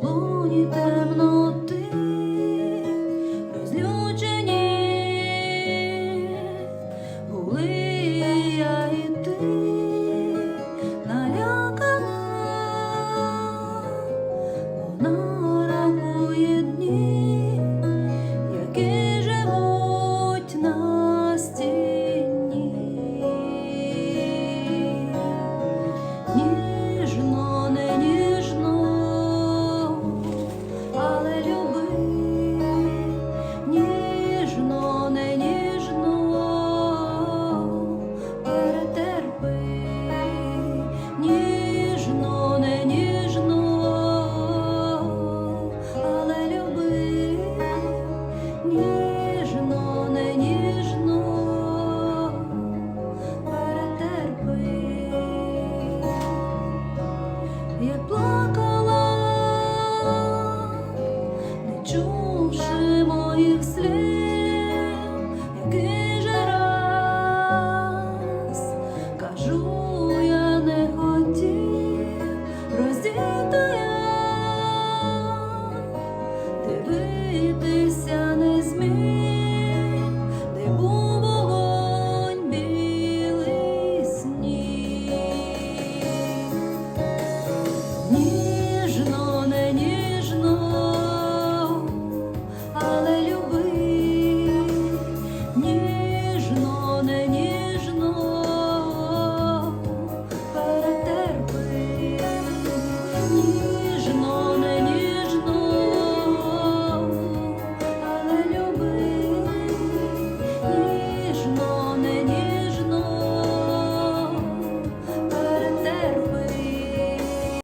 полоні темноти, розлючені були я налякана. як плакала, не чувши моїх слів. me.